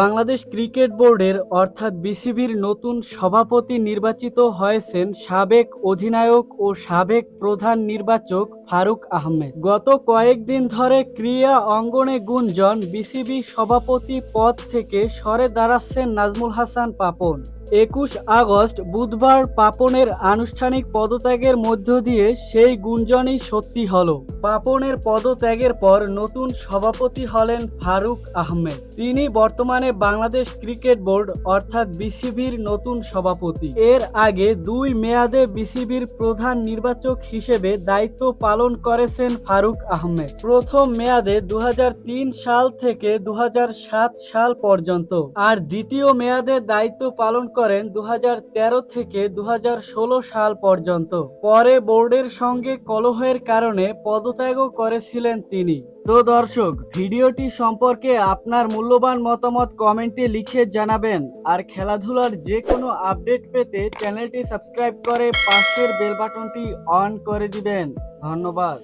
Bangladesh cricket বোর্ডের অর্থাৎ বিসিবির নতুন সভাপতি নির্বাচিত হয়েছেন সাবেক অধিনায়ক ও সাবেক প্রধান নির্বাচক ফারুক আহমেদ। গত কয়েকদিন ধরে ক্রিয়া অঙ্গনে গুঞ্জন বিসিবি সভাপতি পদ থেকে সরে দাঁড়াচ্ছেন নাজমুল হাসান পাপন। একুশ আগস্ট বুধবার পাপনের আনুষ্ঠানিক পদত্যাগের মধ্য দিয়ে সেই গুঞ্জনই সত্যি হলো। পাপনের পদত্যাগের পর নতুন সভাপতি হলেন ফারুক আহমেদ। তিনি বর্তমানে বাংলাদেশ ক্রিকেট বোর্ড অর্থাৎ বিসিবির নতুন সভাপতি। এর আগে দুই মেয়াদে বিসিবির প্রধান নির্বাচক হিসেবে দায়িত্ব পালন করেছেন ফারুক আহমেদ। প্রথম মেয়াদে দু হাজার তিন সাল থেকে দু হাজার সাত সাল পর্যন্ত। আর দ্বিতীয় মেয়াদে দায়িত্ব পালন করেন দু হাজার তেরো থেকে দু হাজার ষোলো সাল পর্যন্ত। পরে বোর্ডের সঙ্গে কলহের কারণে পদত্যাগও করেছিলেন তিনি। তো দর্শক, ভিডিওটি সম্পর্কে আপনার মূল্যবান মতামত কমেন্টে লিখে জানাবেন। আর খেলাধুলার যে কোনো আপডেট পেতে চ্যানেলটি সাবস্ক্রাইব করে পাশের বেল বাটনটি অন করে দিবেন। ধন্যবাদ।